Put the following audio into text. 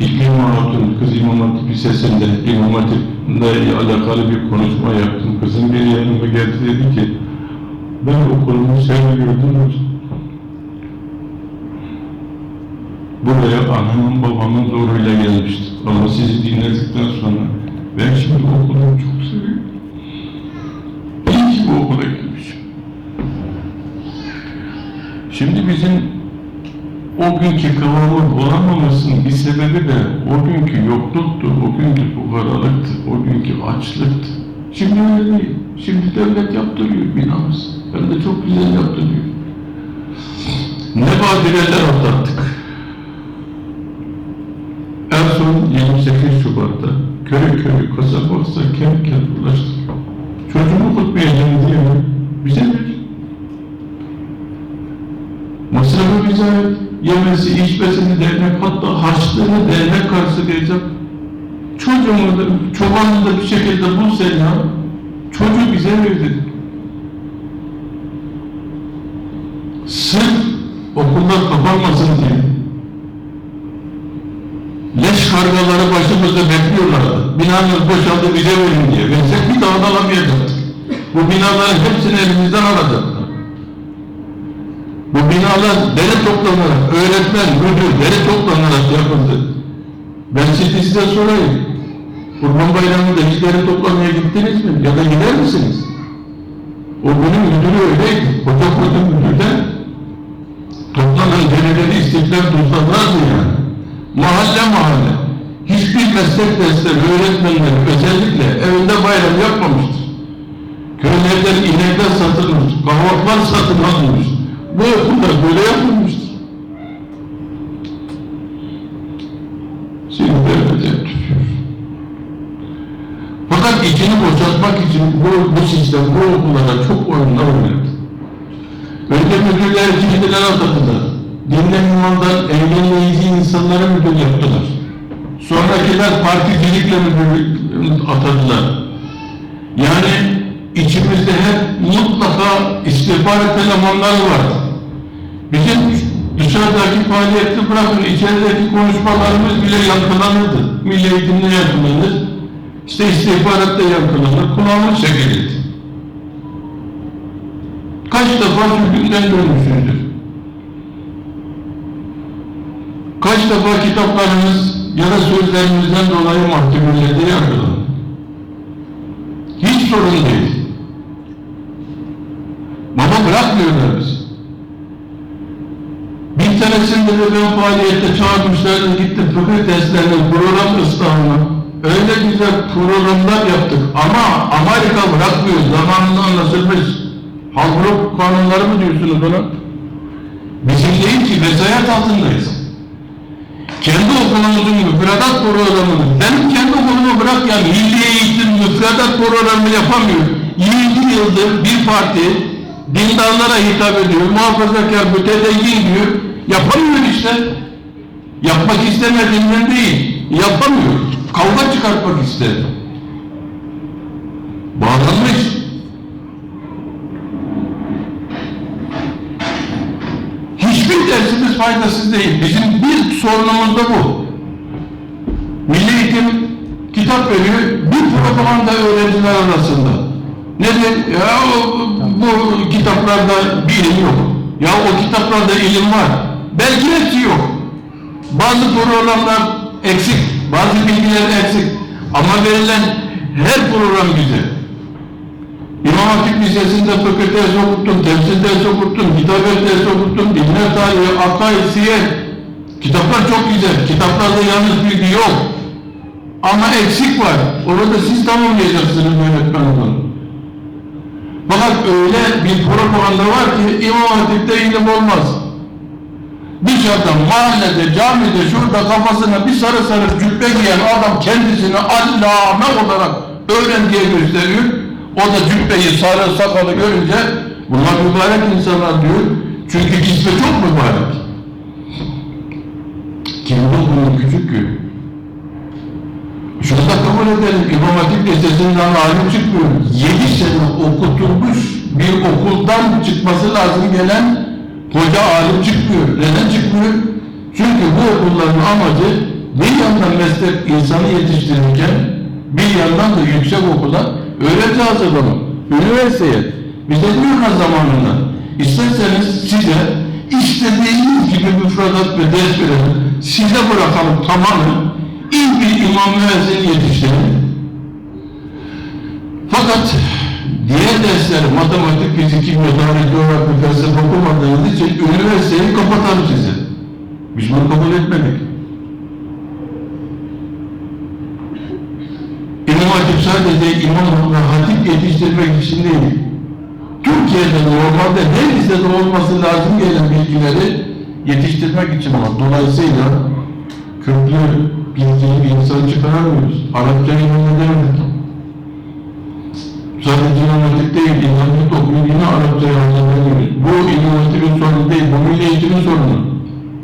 İmam Hatun, kız İmam Hatip Lisesi'nde İmam Hatip'le alakalı bir konuşma yaptım. Kızım bir yanıma geldi dedi ki, ben okulumu sevmiyordum. Buraya anamın babamın zoruyla gelmiştim. Ama sizi dinledikten sonra ben şimdi okulumu çok seviyorum. İyi bu okula gelmişim. Şimdi bizim o günkü kıvamın olamamasının bir sebebi de o günkü yokluktu, o günkü fukaralıktı, o günkü açlıktı. Şimdi öyle değil. Şimdi devlet yaptırıyor binamız. Hem de çok güzel yaptırıyor. Ne badireler atlattık. En son 28 Şubat'ta köy köy, kasaba kasaba, kent kent ulaştık. Çocuğumu kutmayacağım diye mi? Bize ver. Masrafı bize ait. Yemesi, içmesini dernek, hatta harçlığını dernek karşılayacak. Çocuğumu da, çobanını bir şekilde bul sen ya. Çocuğu bize verdi. Sırf okullar kapanmasın diye. Leş kargaları başımızda bekliyorlardı. Binanız boşaldı bize verin diye. Versek bir daha da alamayacaktık. Bu binaların hepsini elimizden alacaklar. Bu binalar deri toplanarak, öğretmen, müdür, deri toplanarak yapıldı. Ben size size sorayım. Kurban Bayramı'nda hiç deri toplamaya gittiniz mi? Ya da gider misiniz? O günün müdürü öyleydi. Koca koca müdürden toplanan derileri istiklal tuzlanmazdı yani. Mahalle mahalle. Hiçbir meslek dersleri, öğretmenler özellikle evinde bayram yapmamıştır. Köylerden inekler satılmış, kahvaltılar satın alınmış. Bu okulda böyle yapılmıştır. Şimdi devlet tutuyor. Fakat içini boşaltmak için bu, bu sistem, bu okullara çok oyunlar oynadı. Önce müdürler cildiler atadılar. Dinden imandan engelleyici insanlara müdür yaptılar. Sonrakiler particilikle müdür atadılar. Yani içimizde hep mutlaka istihbarat elemanlar var. Bizim dışarıdaki faaliyeti bırakın, içerideki konuşmalarımız bile yankılanırdı. Milli eğitimde yankılanır, işte istihbaratta yankılanır, kulağımız çekilirdi. Kaç defa sürgünden dönmüşüzdür. Kaç defa kitaplarımız ya da sözlerimizden dolayı mahkemelerde yargılanır. Hiç sorun değil. Baba bırakmıyorlar. Bir tanesinde de ben faaliyette çağırmışlardı gittim fıkıh derslerine program ıslahına. Öyle güzel programlar yaptık ama Amerika bırakmıyor zamanında anlaşılmış. Halk kanunları mı diyorsunuz ona? Bizim değil ki vesayet altındayız. Kendi okulumuzun müfredat programını, benim kendi okulumu bırak ya milli eğitim müfredat programını yapamıyor. 20 yıldır bir parti dindarlara hitap ediyor, muhafazakar mütedeyyin diyor, yapamıyor işte. Yapmak istemediğinden değil, yapamıyor. Kavga çıkartmak istedi. Bağlanmış. Hiçbir dersimiz faydasız değil. Bizim bir sorunumuz da bu. Milli Eğitim kitap veriyor, bir propaganda öğrenciler arasında. Nedir? Ya bu kitaplarda bilim yok. Ya o kitaplarda ilim var. Belki hepsi yok. Bazı programlar eksik, bazı bilgiler eksik. Ama verilen her program güzel. İmam Hatip Lisesi'nde fıkıh dersi okuttum, tefsir dersi okuttum, kitabet dersi okuttum, dinler tarihi, akaid, siyer. Kitaplar çok güzel. Kitaplarda yanlış bilgi yok. Ama eksik var. Orada siz tamamlayacaksınız öğretmen olarak. Fakat öyle bir propaganda var ki İmam Hatip'te ilim olmaz. Dışarıda, mahallede, camide, şurada kafasına bir sarı sarı cübbe giyen adam kendisini allame olarak öğrenciye gösteriyor. O da cübbeyi, sarı sakalı görünce bunlar mübarek insanlar diyor. Çünkü cismi çok mübarek. Kendi okulun küçük köyü. Şunu da kabul edelim. İmam Hatip Lisesi'nden alim çıkmıyor. Yedi sene okutulmuş bir okuldan çıkması lazım gelen koca alim çıkmıyor. Neden çıkmıyor? Çünkü bu okulların amacı bir yandan meslek insanı yetiştirirken bir yandan da yüksek okula öğrenci hazırlama, üniversiteye. Bize diyorlar zamanında. İsterseniz size istediğiniz gibi müfredat ve ders verelim. Size bırakalım tamamen. İyi bir imam müezzin yetiştirin. Fakat diğer dersler matematik, fizik, kimya, tarih, coğrafya, felsefe okumadığınız için üniversiteyi kapatalım size. Biz bunu kabul etmedik. İmam Hatip sadece imam ve hatip yetiştirmek için değil. Türkiye'de normalde her lisede olması lazım gelen bilgileri yetiştirmek için var. Dolayısıyla köklü bilgili bir insan çıkaramıyoruz. Arapça imam edemedik. Sadece İmam Hatip okuyup yine Arapçayı anlayamıyoruz. Bu İmam Hatip'in sorunu değil, bu milli sorunu.